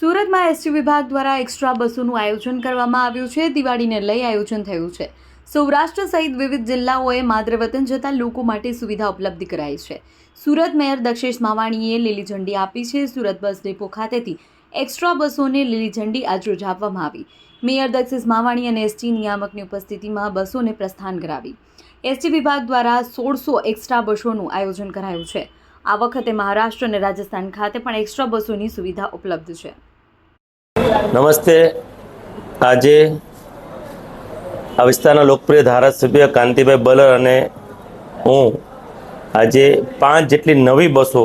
સુરતમાં એસટી વિભાગ દ્વારા એક્સ્ટ્રા બસોનું આયોજન કરવામાં આવ્યું છે. દિવાળીને લઈ આયોજન થયું છે. સૌરાષ્ટ્ર સહિત વિવિધ જિલ્લાઓએ માત્ર વતન જતા લોકો માટે સુવિધા ઉપલબ્ધ કરાઈ છે. સુરત મેયર દક્ષેશ માવાણીએ લીલી ઝંડી આપી છે. સુરત બસ ડેપો ખાતેથી એક્સ્ટ્રા બસોને લીલી ઝંડી આજરોજ આપવામાં આવી. મેયર દક્ષેશ માવાણી અને એસટી નિયામકની ઉપસ્થિતિમાં બસોને પ્રસ્થાન કરાવી. એસટી વિભાગ દ્વારા સોળસો એક્સ્ટ્રા બસોનું આયોજન કરાયું છે. આ વખતે મહારાષ્ટ્ર અને રાજસ્થાન ખાતે પણ એક્સ્ટ્રા બસોની સુવિધા ઉપલબ્ધ છે. નમસ્તે. આજે આ વિસ્તારના લોકપ્રિય ધારાસભ્ય કાંતિભાઈ બલર અને હું આજે પાંચ જેટલી નવી બસો,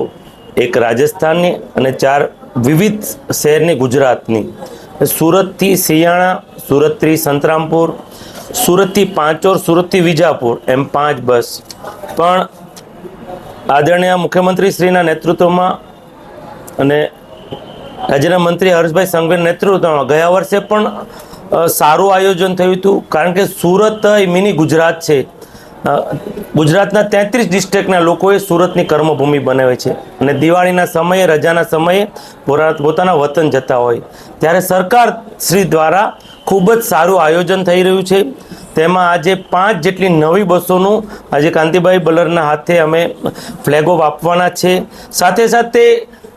એક રાજસ્થાનની અને ચાર વિવિધ શહેરની ગુજરાતની. સુરતથી સિયાણા સુરતથી સંતરામપુર, સુરતથી પાંચોર, સુરતથી વિજાપુર, એમ પાંચ બસ. પણ આદરણીય મુખ્યમંત્રી શ્રીના નેતૃત્વમાં અને રાજ્યના મંત્રી હર્ષભાઈ સંઘવીના નેતૃત્વમાં ગયા વર્ષે પણ સારું આયોજન થયું હતું. કારણ કે સુરત એ મિની ગુજરાત છે. ગુજરાતના તેત્રીસ ડિસ્ટ્રિક્ટના લોકોએ સુરતની કર્મભૂમિ બનાવે છે. અને દિવાળીના સમયે, રજાના સમયે પોતાના વતન જતા હોય. ત્યારે સરકાર શ્રી દ્વારા ખૂબ જ સારું આયોજન થઈ રહ્યું છે. તેમાં આજે પાંચ જેટલી નવી બસોનું આજે કાંતિભાઈ બલરના હાથે અમે ફ્લેગ ઓફ આપવાના છે. સાથે સાથે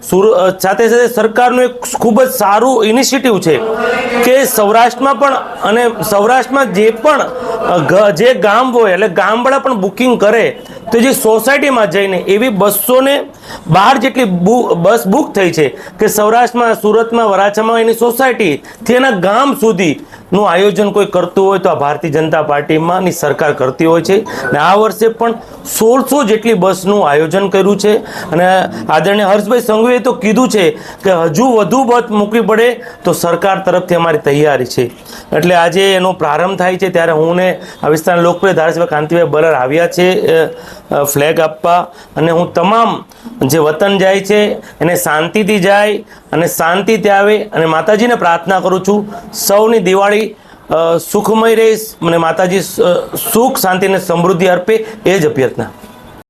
સાથે સાથે સરકારનું એક ખૂબ જ સારું ઇનિશિયેટિવ છે કે સૌરાષ્ટ્રમાં પણ અને સૌરાષ્ટ્રમાં જે પણ જે ગામ હોય એટલે ગામવાળા પણ બુકિંગ કરે, તો જે સોસાયટીમાં જઈને એવી બસોને બાર જેટલી બસ બુક થઈ છે કે સૌરાષ્ટ્રમાં, સુરતમાં, વરાછામાં એની સોસાયટીથી એના ગામ સુધી નું આયોજન કોઈ કરતું હોય તો આ ભારતીય જનતા પાર્ટીમાંની સરકાર કરતી હોય છે. અને આ વર્ષે પણ સોળસો જેટલી બસનું આયોજન કર્યું છે. અને આદરણીય હર્ષભાઈ સંઘવીએ તો કીધું છે કે હજુ વધુ બસ મૂકવી પડે તો સરકાર તરફથી અમારી તૈયારી છે. એટલે આજે એનો પ્રારંભ થાય છે. ત્યારે હું ને આ વિસ્તારના લોકપ્રિય ધારાસભ્ય કાંતિભાઈ બલર આવ્યા છે ફ્લેગ આપવા. અને હું તમામ જે વતન જાય છે, એને શાંતિથી જાય અને શાંતિથી આવે અને માતાજીને પ્રાર્થના કરું છું. સૌની દિવાળી સુખમય રહીશ. મને માતાજી સુખ શાંતિ અને સમૃદ્ધિ અર્પે એ જ અભ્યર્થના.